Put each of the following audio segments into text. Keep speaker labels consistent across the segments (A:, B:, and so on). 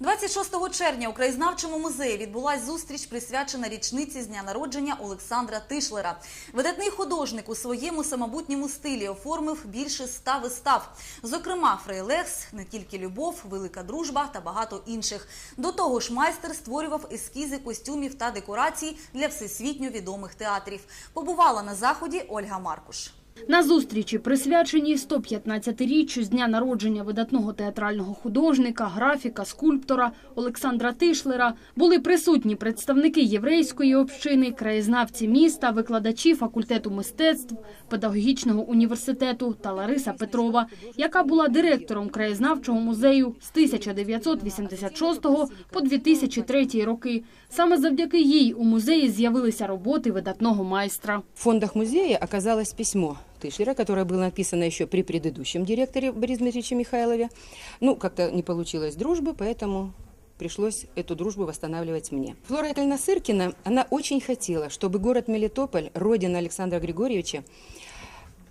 A: 26 червня у краєзнавчому музеї відбулась зустріч, присвячена річниці з дня народження Олександра Тишлера. Видатний художник у своєму самобутньому стилі оформив більше ста вистав. Зокрема, Фрейлекс, не тільки любов, велика дружба та багато інших. До того ж, майстер створював ескізи костюмів та декорацій для всесвітньо відомих театрів. Побувала на заході Ольга Маркуш.
B: На зустрічі, присвяченій 115-річчю з дня народження видатного театрального художника, графіка, скульптора Олександра Тишлера, були присутні представники єврейської общини, краєзнавці міста, викладачі факультету мистецтв, педагогічного університету та Лариса Петрова, яка була директором краєзнавчого музею з 1986 по 2003 роки. Саме завдяки їй у музеї з'явилися роботи видатного майстра.
C: В фондах музея оказалось письмо Тышлера, которое было написано еще при предыдущем директоре Борисе Дмитриевиче Михайлове. Ну, как-то не получилось дружбы, поэтому пришлось эту дружбу восстанавливать мне. Флора Яковлевна Сыркина, она очень хотела, чтобы город Мелитополь, родина Александра Григорьевича,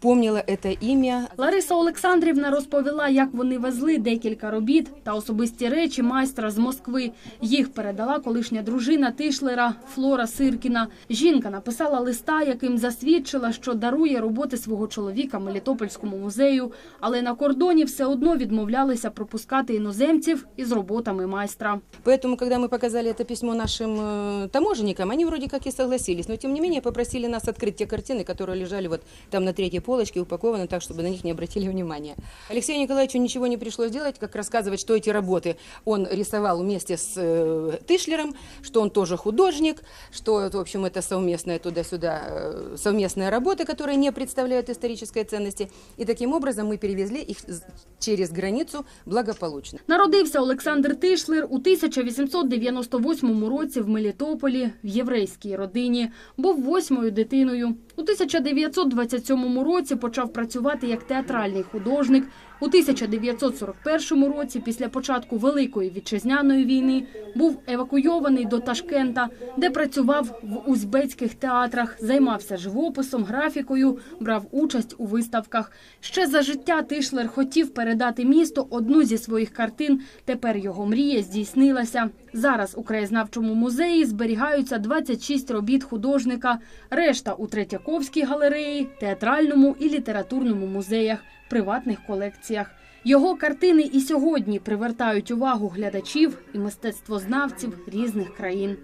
C: помнила это имя,
B: Лариса Олександрівна розповіла, як вони везли декілька робіт та особисті речі майстра з Москви. Їх передала колишня дружина Тишлера Флора Сиркіна. Жінка написала листа, яким засвідчила, що дарує роботи свого чоловіка Мелітопольському музею, але на кордоні все одно відмовлялися пропускати іноземців із роботами майстра.
C: Поэтому, когда мы показали это письмо нашим э, таможенникам, они вроде как и согласились, но тем не менее попросили нас открыть те картины, которые лежали вот там на третьей полочке, упакованы так, чтобы на них не обратили внимания. Алексею Николаевичу ничего не пришлось делать, как рассказывать, что эти работы он рисовал вместе с э, Тышлером, что он тоже художник, что, в общем, это совместная туда-сюда, э, совместная работа, которая не представляет исторической ценности. И таким образом мы перевезли их с- через границу благополучно.
B: Народився Олександр Тишлер у 1898 році в Мелітополі в єврейській родині. Був восьмою дитиною. У 1927 році почав працювати як театральний художник. У 1941 році, після початку Великої вітчизняної війни, був евакуйований до Ташкента, де працював в узбецьких театрах, займався живописом, графікою, брав участь у виставках. Ще за життя Тишлер хотів передати місту одну зі своїх картин. Тепер його мрія здійснилася. Зараз у краєзнавчому музеї зберігаються 26 робіт художника, решта у Третьяковській галереї, театральному і літературному музеях, приватних колекціях. Його картини і сьогодні привертають увагу глядачів і мистецтвознавців різних країн.